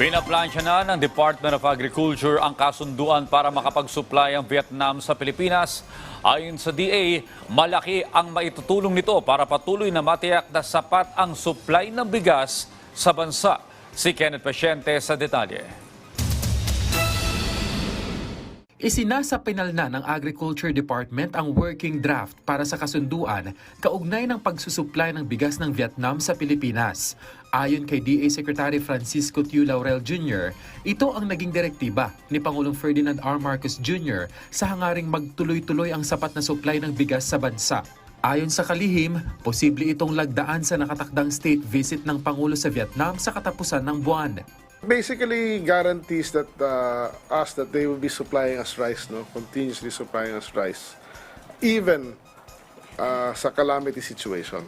Pinaplansya na ng Department of Agriculture ang kasunduan para makapag-supply ang Vietnam sa Pilipinas. Ayon sa DA, malaki ang maitutulong nito para patuloy na matiyak na sapat ang supply ng bigas sa bansa. Si Kenneth Pasyente sa detalye. Isinasapinal na ng Agriculture Department ang working draft para sa kasunduan kaugnay ng pagsusupply ng bigas ng Vietnam sa Pilipinas. Ayon kay DA Secretary Francisco Tiu Laurel Jr., ito ang naging direktiba ni Pangulong Ferdinand R. Marcos Jr. sa hangaring magtuloy-tuloy ang sapat na supply ng bigas sa bansa. Ayon sa kalihim, posible itong lagdaan sa nakatakdang state visit ng Pangulo sa Vietnam sa katapusan ng buwan. basically guarantees that uh, us that they will be supplying us rice, no, continuously supplying us rice, even uh, sa calamity situation.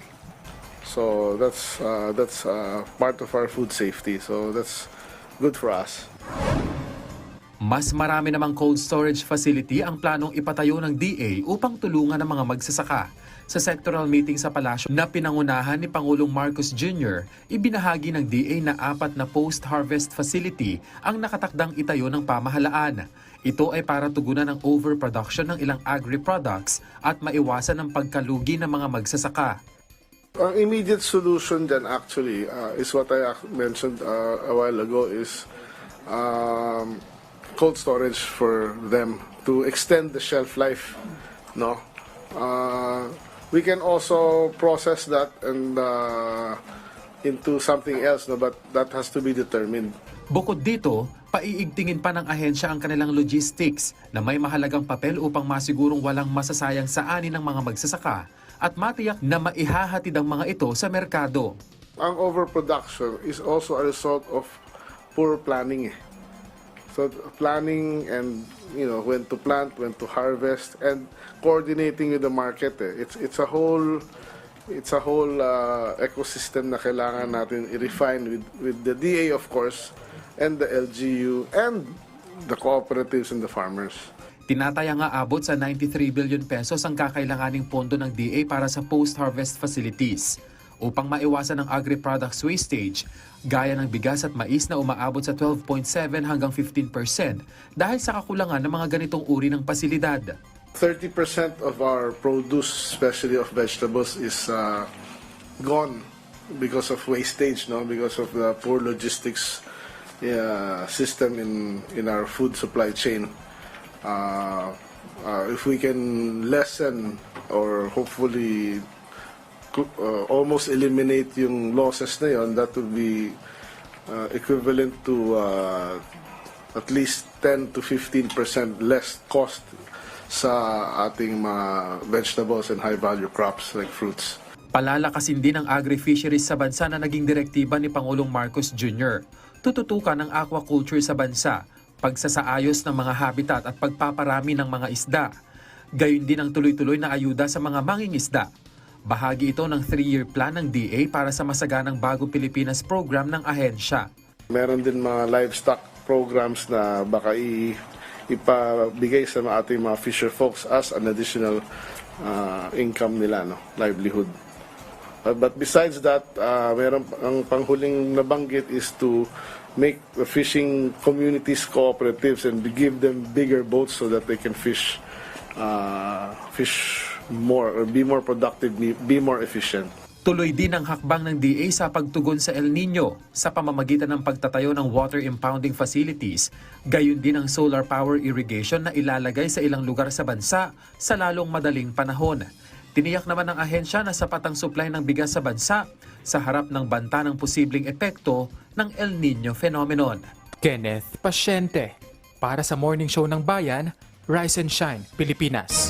So that's uh, that's uh, part of our food safety. So that's good for us. Mas marami namang cold storage facility ang planong ipatayo ng DA upang tulungan ang mga magsasaka. Sa sectoral meeting sa palasyo na pinangunahan ni Pangulong Marcos Jr., ibinahagi ng DA na apat na post-harvest facility ang nakatakdang itayo ng pamahalaan. Ito ay para tugunan ang overproduction ng ilang agri-products at maiwasan ang pagkalugi ng mga magsasaka. Ang immediate solution then actually uh, is what I mentioned uh, a while ago is um, cold storage for them to extend the shelf life. No, uh, we can also process that and uh, into something else. No, but that has to be determined. Bukod dito, paiigtingin pa ng ahensya ang kanilang logistics na may mahalagang papel upang masigurong walang masasayang sa ani ng mga magsasaka at matiyak na maihahatid ang mga ito sa merkado. Ang overproduction is also a result of poor planning. eh. So planning and you know when to plant, when to harvest, and coordinating with the market. Eh. It's it's a whole it's a whole uh, ecosystem na kailangan natin i-refine with with the DA of course, and the LGU and the cooperatives and the farmers. Tinataya nga abot sa 93 billion pesos ang kakailanganing pondo ng DA para sa post-harvest facilities upang maiwasan ang agri-products wastage gaya ng bigas at mais na umaabot sa 12.7 hanggang 15% dahil sa kakulangan ng mga ganitong uri ng pasilidad. 30% of our produce, especially of vegetables, is uh, gone because of wastage, no? Because of the poor logistics uh, system in in our food supply chain. Uh, uh, if we can lessen or hopefully uh, almost eliminate yung losses na yon, that would be uh, equivalent to uh, at least 10 to 15 percent less cost sa ating mga vegetables and high-value crops like fruits. Palalakasin din ang agri-fisheries sa bansa na naging direktiba ni Pangulong Marcos Jr. Tututukan ang aquaculture sa bansa, pagsasaayos ng mga habitat at pagpaparami ng mga isda. Gayun din ang tuloy-tuloy na ayuda sa mga mangingisda. Bahagi ito ng 3-year plan ng DA para sa masaganang Bago Pilipinas program ng ahensya. Meron din mga livestock programs na baka i ipabigay sa ating mga fisher folks as an additional uh, income nila, no? livelihood. Uh, but besides that, uh, meron ang panghuling nabanggit is to make the fishing communities cooperatives and give them bigger boats so that they can fish uh, fish more or be more productive, be, more efficient. Tuloy din ang hakbang ng DA sa pagtugon sa El Nino sa pamamagitan ng pagtatayo ng water impounding facilities, gayon din ang solar power irrigation na ilalagay sa ilang lugar sa bansa sa lalong madaling panahon. Tiniyak naman ng ahensya na sapat ang supply ng bigas sa bansa sa harap ng banta ng posibleng epekto ng El Nino phenomenon. Kenneth Pasyente para sa Morning Show ng Bayan, Rise and Shine, Pilipinas.